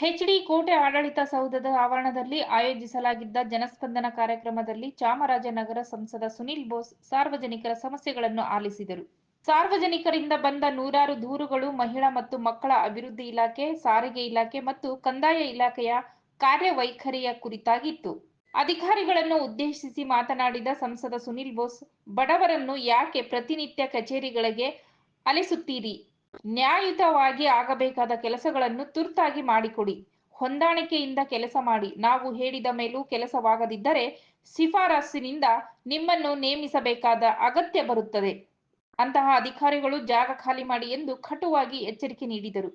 HD ಕೋಟೆ ಆಡಳಿತ ಸೌಧದ ಆವರಣದಲ್ಲಿ ಆಯೋಜಿಸಲಾಗಿದ್ದ ಜನಸ್ಪಂದನ ಕಾರ್ಯಕ್ರಮದಲ್ಲಿ ಚಾಮರಾಜನಗರ ಸಂಸದ ಸುನಿಲ್ ಬೋಸ್ ಸಾರ್ವಜನಿಕರ ಸಮಸ್ಯೆಗಳನ್ನು ಆಲಿಸಿದರು. ಸಾರ್ವಜನಿಕರಿಂದ ಬಂದ ನೂರಾರು ದೂರುಗಳು ಮಹಿಳಾ ಮತ್ತು ಮಕ್ಕಳ ಅಭಿವೃದ್ಧಿ ಇಲಾಖೆ, ಸಾರಿಗೆ ಇಲಾಖೆ ಮತ್ತು ಕಂದಾಯ ಇಲಾಖೆಯ ಕಾರ್ಯವೈಖರಿಯ ಕುರಿತಾಗಿತ್ತು. ಅಧಿಕಾರಿಗಳನ್ನು ಉದ್ದೇಶಿಸಿ ಮಾತನಾಡಿದ ಸಂಸದ ಸುನಿಲ್ ಬೋಸ್, ಬಡವರನ್ನು ಯಾಕೆ ಪ್ರತಿನಿತ್ಯ ಕಚೇರಿಗಳಿಗೆ ಅಲಿಸುತ್ತೀರಿ? ನ್ಯಾಯಯುತವಾಗಿ ಆಗಬೇಕಾದ ಕೆಲಸಗಳನ್ನು ತುರ್ತಾಗಿ ಮಾಡಿಕೊಡಿ. ಹೊಂದಾಣಿಕೆಯಿಂದ ಕೆಲಸ ಮಾಡಿ. ನಾವು ಹೇಳಿದ ಮೇಲೂ ಕೆಲಸವಾಗದಿದ್ದರೆ ಶಿಫಾರಸ್ಸಿನಿಂದ ನಿಮ್ಮನ್ನು ನೇಮಿಸಬೇಕಾದ ಅಗತ್ಯ ಬರುತ್ತದೆ. ಅಂತಹ ಅಧಿಕಾರಿಗಳು ಜಾಗ ಖಾಲಿ ಮಾಡಿ ಎಂದು ಕಟುವಾಗಿ ಎಚ್ಚರಿಕೆ ನೀಡಿದರು.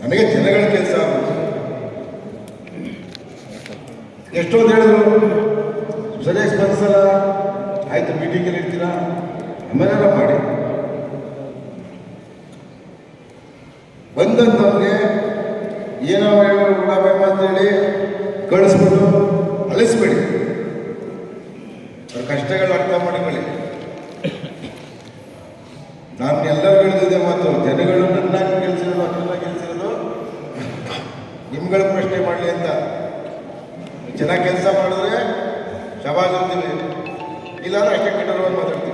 ನನಗೆ ಜನಗಳ ಕೆಲಸ ಆಗುತ್ತೆ ಎಷ್ಟೊಂದು ಹೇಳಿದ್ರು. ಸರಿಯಾಗಿ ಸ್ಪಂದಿಸಲ್ಲ ಆಯ್ತು ಮೀಟಿಂಗಲ್ಲಿ ಇರ್ತೀರಾ? ಆಮೇಲೆಲ್ಲ ಮಾಡಿ. ಬಂದಂತವ್ರಿಗೆ ಏನೋ ಉಡಾಬೆ ಅಂತೇಳಿ ಕಳಿಸ್ಬಿಟ್ಟು ಅಲಿಸ್ಬೇಡಿ. ಅವ್ರ ಕಷ್ಟಗಳು ಅರ್ಥ ಮಾಡಿಕೊಳ್ಳಿ. ನಾನು ಎಲ್ಲರೂ ಹೇಳಿದೆ ಮಾತು, ಜನಗಳು ನನ್ನ ಕೆಲಸ ಅದನ್ನ ಗೆಲ್ಸಿರೋದು ನಿಮ್ಗಳ ಪ್ರಶ್ನೆ ಮಾಡಲಿ ಅಂತ. ಚೆನ್ನಾಗಿ ಕೆಲಸ ಮಾಡಿದ್ರೆ ಶಬಾಜ್ ಅಂತೀವಿ. ಇಲ್ಲಾಂದ್ರೆ ಅಷ್ಟೇ ಕೆಟ್ಟರು ಮಾತಾಡ್ತೀವಿ.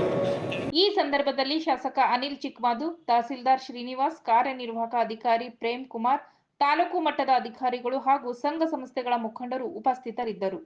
ಈ ಸಂದರ್ಭದಲ್ಲಿ ಶಾಸಕ ಅನಿಲ್ ಚಿಕ್ಮಾದು ತಹಸೀಲ್ದಾರ್ ಶ್ರೀನಿವಾಸ್, ಕಾರ್ಯನಿರ್ವಾಹಕ ಅಧಿಕಾರಿ ಪ್ರೇಮ್ ಕುಮಾರ್, ತಾಲೂಕು ಮಟ್ಟದ ಅಧಿಕಾರಿಗಳು ಹಾಗೂ ಸಂಘ ಸಂಸ್ಥೆಗಳ ಮುಖಂಡರು ಉಪಸ್ಥಿತರಿದ್ದರು.